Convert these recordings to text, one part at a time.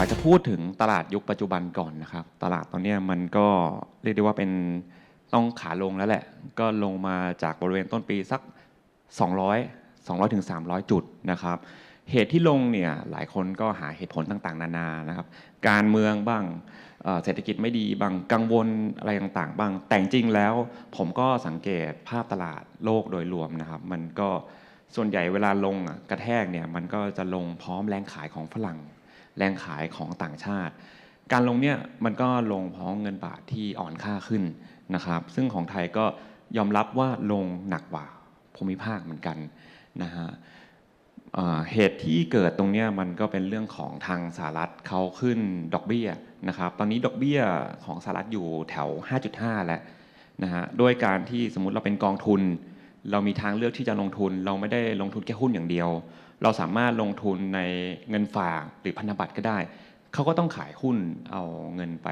ากจะพูดถึงตลาดยุคปัจจุบันก่อนนะครับ ตลาดตอนนี้มันก็เรียกได้ว่าเป็นต้องขาลงแล้วแหละ ก็ลงมาจากบริเวณต้นปีสัก 200 200ถึง300 จุดนะครับ เหตุที่ลงเนี่ยหลายคนก็หาเหตุผลต่างๆ นานานะครับ การเมืองบ้างเศรษฐกิจไม่ดีบ้างกังวลอะไรต่างๆ บ้าง แต่จริงๆแล้ว ผมก็สังเกตภาพตลาดโลกโดยรวมนะครับ มันก็ส่วนใหญ่เวลาลงกระแทกเนี่ยมันก็จะลงพร้อมแรงขายของฝรั่ง แรงขายของต่างชาติ การลงเนี่ยมันก็ลงเพราะเงินบาทที่อ่อนค่าขึ้นนะครับ ซึ่งของไทยก็ยอมรับว่าลงหนักกว่าภูมิภาคเหมือนกันนะฮะเหตุที่เกิดตรงเนี้ยมันก็เป็นเรื่องของทางสหรัฐเขาขึ้นดอกเบี้ยนะครับ ตอนนี้ดอกเบี้ยของสหรัฐอยู่แถว 5.5 แล้วนะฮะด้วยการที่สมมติเราเป็นกองทุน เรามีทางเลือกที่จะลงทุน เราไม่ได้ลงทุนแค่หุ้นอย่างเดียว เราสามารถลงทุนในเงินฝากหรือพันธบัตรก็ได้ เขาก็ต้องขายหุ้นเอาเงินไป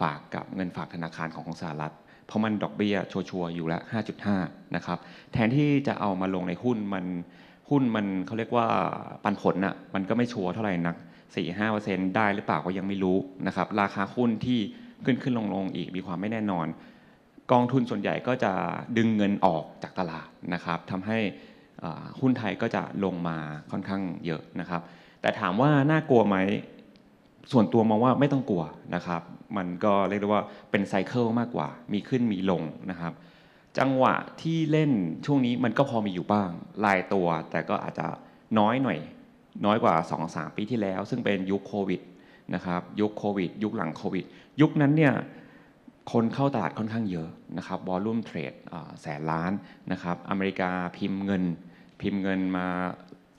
ฝากกับเงินฝากธนาคารของของสหรัฐ เพราะมันดอกเบี้ยชัวร์อยู่แล้ว5.5 นะครับ แทนที่จะเอามาลงในหุ้นมันหุ้นมันเขาเรียกว่าปันผลน่ะมันก็ไม่ชัวร์เท่าไหร่นัก 4-5%ได้หรือเปล่าก็ยังไม่รู้นะครับราคาหุ้นที่ขึ้นขึ้นลงลงอีกมีความไม่แน่นอน กองทุนส่วนใหญ่ก็จะดึงเงินออกจากตลาดนะครับทำให้หุ้นไทยก็จะลงมาค่อนข้างเยอะนะครับ แต่ถามว่าน่ากลัวไหมส่วนตัวมองว่าไม่ต้องกลัวนะครับ มันก็เรียกได้ว่าเป็นไซเคิลมากกว่า มีขึ้นมีลงนะครับ จังหวะที่เล่นช่วงนี้มันก็พอมีอยู่บ้างลายตัว แต่ก็อาจจะน้อยหน่อย น้อยกว่า 2-3 ปีที่แล้ว ซึ่งเป็นยุคโควิดนะครับ ยุคโควิด ยุคหลังโควิด ยุคนั้นเนี่ย คนเข้าตลาดค่อนข้างเยอะนะครับวอลลุ่มเทรดแสนล้านนะครับอเมริกาพิมพ์เงิน พิมพ์เงินมา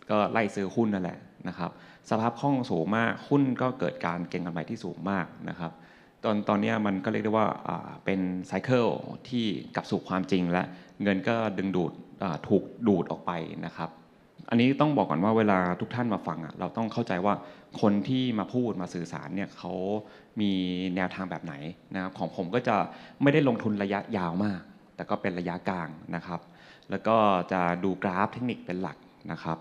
ก็ไล่ซื้อหุ้นนั่นแหละนะครับสภาพคล่องสูงมากหุ้นก็เกิดการเก็งกำไรที่สูงมากนะครับตอนตอนนี้มันก็เรียกได้ว่าเป็นไซเคิลที่กลับสู่ความจริงและเงินก็ดึงดูดถูกดูดออกไปนะครับ อันนี้ต้องบอกก่อนว่าเวลาทุกท่านมาฟังอะเราต้องเข้าใจว่าคนที่มาพูดมาสื่อสารเนี่ยเขามีแนวทางแบบไหนนะครับของผมก็จะไม่ได้ลงทุนระยะยาวมาก แต่ก็เป็นระยะกลางนะครับ แล้วก็จะดูกราฟเทคนิคเป็นหลักนะครับ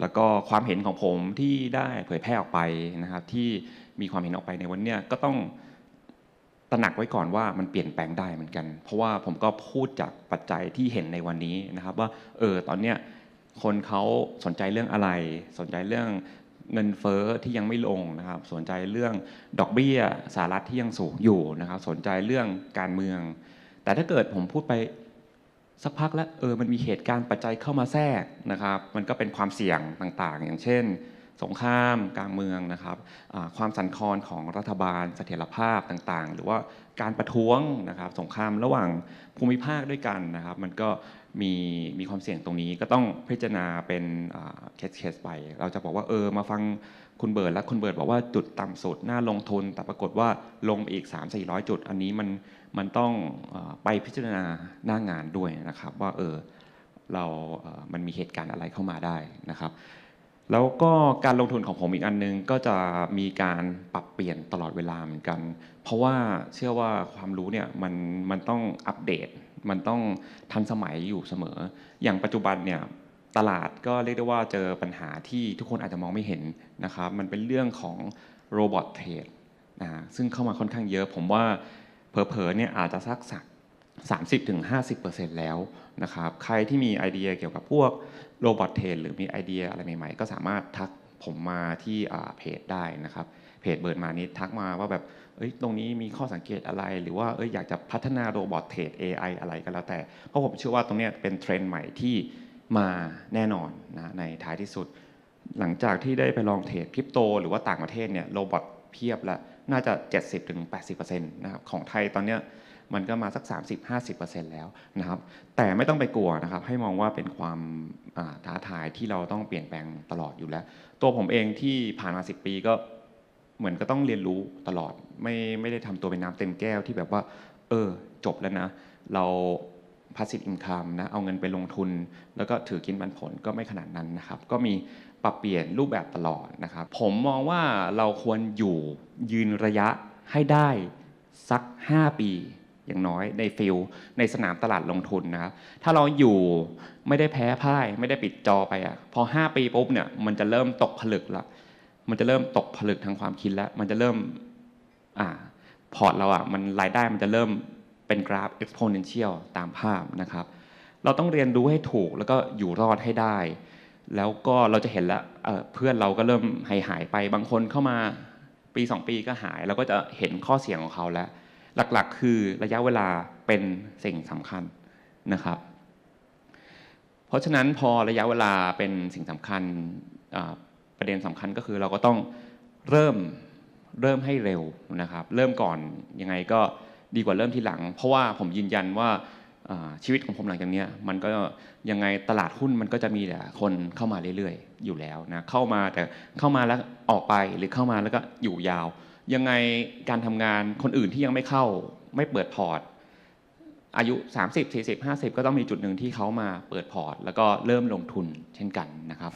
แล้วก็ความเห็นของผมที่ได้เผยแพร่ออกไปนะครับ ที่มีความเห็นออกไปในวันเนี้ยก็ต้องตระหนักไว้ก่อนว่ามันเปลี่ยนแปลงได้เหมือนกัน เพราะว่าผมก็พูดจากปัจจัยที่เห็นในวันนี้นะครับ ว่าเออตอนเนี้ย คนเขาสนใจเรื่องอะไร สนใจเรื่องเงินเฟ้อที่ยังไม่ลงนะครับ สนใจเรื่องดอกเบี้ยสหรัฐที่ยังสูงอยู่นะครับ สนใจเรื่องการเมือง แต่ถ้าเกิดผมพูดไปสักพักแล้วเออมันมีเหตุการณ์ปัจจัยเข้ามาแทรกนะครับ มันก็เป็นความเสี่ยงต่างๆ อย่างเช่น สงครามกลางเมืองนะครับความสั่นคลอนของรัฐบาลเสถียรภาพต่างๆ หรือว่าการประท้วงนะครับ สงครามระหว่างภูมิภาคด้วยกันนะครับ มันก็ มีมีความเสี่ยงตรงนี้ก็ต้องพิจารณาเป็นเคสเคสไป เราจะบอกว่าเออมาฟังคุณเบิร์ดแล้วคุณเบิร์ดบอกว่าจุดต่ำสุดน่าลงทุน แต่ปรากฏว่าลงไปอีก 3-400 จุด อันนี้มันมันต้องออไปพิจารณาหน้างานด้วยนะครับ ว่าเออเราเออมันมีเหตุการณ์อะไรเข้ามาได้นะครับ แล้วก็การลงทุนของผมอีกอันนึงก็จะมีการปรับเปลี่ยนตลอดเวลาเหมือนกัน เพราะว่าเชื่อว่าความรู้เนี่ยมันมันต้องอัปเดต มันต้องทันสมัยอยู่เสมอ อย่างปัจจุบันเนี่ยตลาดก็เรียกได้ว่าเจอปัญหาที่ทุกคนอาจจะมองไม่เห็นนะครับ มันเป็นเรื่องของโรบอทเทรดนะฮะซึ่งเข้ามาค่อนข้างเยอะ ผมว่าเผลอๆเนี่ยอาจจะสักสัก 30-50%แล้วนะครับ ใครที่มีไอเดียเกี่ยวกับพวกโรบอทเทรดหรือมีไอเดียอะไรใหม่ๆ ก็สามารถทักผมมาที่เพจได้นะครับ เพจเบิร์ดมานิดทักมาว่าแบบเอ้ยตรงนี้มีข้อสังเกตอะไร หรือว่าเอ้ยอยากจะพัฒนาโรบอทเทรด AI อะไรก็แล้วแต่เพราะผมเชื่อว่าตรงนี้เป็นเทรนด์ใหม่ที่มาแน่นอนนะในท้ายที่สุด หลังจากที่ได้ไปลองเทรดคริปโต หรือว่าต่างประเทศเนี่ยโรบอทเพียบล้วน่าจะ 70-80%นะครับของไทยตอนเนี้ย มันก็มาสัก 30-50%แล้วนะครับ แต่ไม่ต้องไปกลัวนะครับ ให้มองว่าเป็นความท้าทายที่เราต้องเปลี่ยนแปลงตลอดอยู่แล้ว ตัวผมเองที่ผ่านมา 10 ปีก็เหมือนก็ต้องเรียนรู้ตลอด ไม่ไม่ได้ทำตัวเป็นน้ำเต็มแก้วที่แบบว่า เออ จบแล้วนะ เรา passive income นะเอาเงินไปลงทุน แล้วก็ถือกินปันผลก็ไม่ขนาดนั้นนะครับ ก็มีปรับเปลี่ยนรูปแบบตลอดนะครับ ผมมองว่าเราควรอยู่ยืนระยะให้ได้สัก 5 ปี อย่างน้อยในฟิลในสนามตลาดลงทุนนะครับ ถ้าเราอยู่ไม่ได้แพ้พ่าย ไม่ได้ปิดจอไปอะพอ 5 ปีปุ๊บเนี่ยมันจะเริ่มตกผลึกละมันจะเริ่มตกผลึกทางความคิดแล้ว มันจะเริ่มอ่าพอร์ตเราอะมันรายได้มันจะเริ่มเป็นกราฟ exponential ตามภาพนะครับ เราต้องเรียนรู้ให้ถูกแล้วก็อยู่รอดให้ได้ แล้วก็เราจะเห็นแล้วเเพื่อนเราก็เริ่มหายหายไปบางคนเข้ามาปีสองปีก็หายเราก็จะเห็นข้อเสียงของเขาแล้ว หลักๆ คือระยะเวลาเป็นสิ่งสำคัญนะครับ เพราะฉะนั้นพอระยะเวลาเป็นสิ่งสำคัญประเด็นสำคัญก็คือเราก็ต้องเริ่มเริ่มให้เร็วนะครับ เริ่มก่อนยังไงก็ดีกว่าเริ่มทีหลัง เพราะว่าผมยืนยันว่าชีวิตของผมหลังจากนี้มันก็ยังไงตลาดหุ้นมันก็จะมีแต่คนเข้ามาเรื่อยๆ อยู่แล้วนะเข้ามาแต่เข้ามาแล้วออกไปหรือเข้ามาแล้วก็อยู่ยาว ยังไงการทำงานคนอื่นที่ยังไม่เข้าไม่เปิดพอร์ต อายุ 30 40 50 ก็ต้องมีจุดหนึ่งที่เขามาเปิดพอร์ต แล้วก็เริ่มลงทุนเช่นกันนะครับ